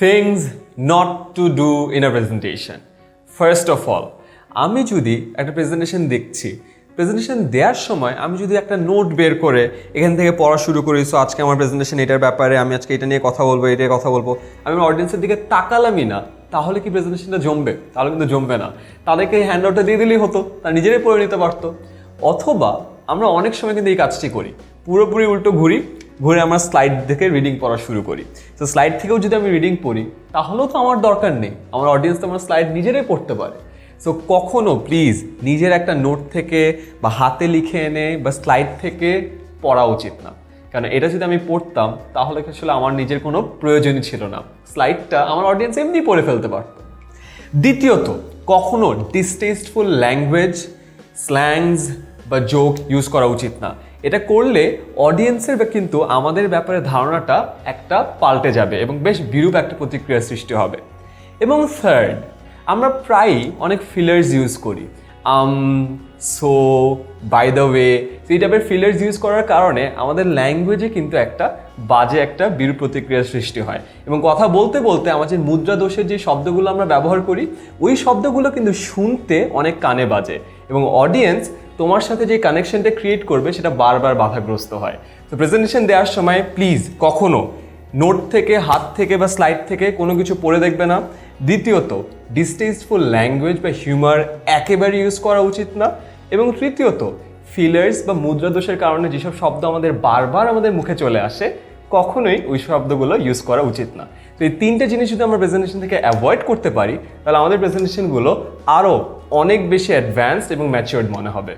Things not to do in a presentation first of all আমি যদি একটা presentation দেখছি প্রেজেন্টেশন দেওয়ার সময় আমি যদি একটা নোট বের করে এখান থেকে পড়া শুরু করি সো আজকে আমার প্রেজেন্টেশন এটার ব্যাপারে, আমি আজকে এটা নিয়ে কথা বলব, এটা কথা বলব। আমি আমার অডিয়েন্সের দিকে তাকালামই না, তাহলে কি প্রেজেন্টেশনটা জমবে? তাহলে কিন্তু জমবে না। তাদেরকে হ্যান্ড আউটটা দিয়ে দিলেই হতো, তারা নিজেরাই পড়ে নিতে পারতো। অথবা, আমরা অনেক সময় কিন্তু এই কাজটি করি। পুরোপুরি উল্টো ঘুরি ঘুরে আমরা স্লাইড থেকে রিডিং পড়া শুরু করি। তো স্লাইড থেকেও যদি আমি রিডিং পড়ি, তাহলেও তো আমার দরকার নেই। আমার অডিয়েন্স তো আমার স্লাইড নিজেরাই পড়তে পারে। সো কখনো প্লিজ নিজের একটা নোট থেকে বা হাতে লিখে এনে বা স্লাইড থেকে পড়া উচিত না। কারণ এটা যদি আমি পড়তাম, তাহলে আসলে আমার নিজের কোনো প্রয়োজনই ছিল না। স্লাইডটা আমার অডিয়েন্স এমনি পড়ে ফেলতে পারতো। দ্বিতীয়ত, কখনো ডিস্টেস্টফুল ল্যাঙ্গুয়েজ স্ল্যাংস বা জোক ইউজ করা উচিত না। এটা করলে অডিয়েন্সের কিন্তু আমাদের ব্যাপারে ধারণাটা একটা পাল্টে যাবে এবং বেশ বিরূপ একটা প্রতিক্রিয়া সৃষ্টি হবে। এবং থার্ড আমরা প্রায়ই অনেক ফিলার্স ইউজ করি। Um so by the way এই টাইপের ফিলার্স ইউজ করার কারণে আমাদের ল্যাঙ্গুয়েজে কিন্তু একটা বাজে একটা বিরূপ প্রতিক্রিয়ার সৃষ্টি হয়। এবং কথা বলতে বলতে আমাদের মুদ্রা দোষের যে শব্দগুলো আমরা ব্যবহার করি, ওই শব্দগুলো কিন্তু শুনতে অনেক কানে বাজে। এবং অডিয়েন্স তোমার সাথে যে কানেকশনটা ক্রিয়েট করবে, সেটা বারবার বাধাগ্রস্ত হয়। তো প্রেজেন্টেশন দেওয়ার সময় প্লিজ কখনো নোট থেকে, হাত থেকে বা স্লাইড থেকে কোনো কিছু পড়ে দেখবে না। দ্বিতীয়ত ডিস্টেস্টফুল ল্যাঙ্গুয়েজ বা হিউমার একেবারে ইউজ করা উচিত না। এবং তৃতীয়ত ফিলার্স বা মুদ্রা দোষের কারণে যেসব শব্দ আমাদের বারবার আমাদের মুখে চলে আসে কখনোই ওই শব্দগুলো ইউজ করা উচিত না। তো এই তিনটে জিনিস যদি আমরা প্রেজেন্টেশন থেকে অ্যাভয়েড করতে পারি, তাহলে আমাদের প্রেজেন্টেশনগুলো আরও অনেক বেশি অ্যাডভান্সড এবং ম্যাচিওর্ড মনে হবে।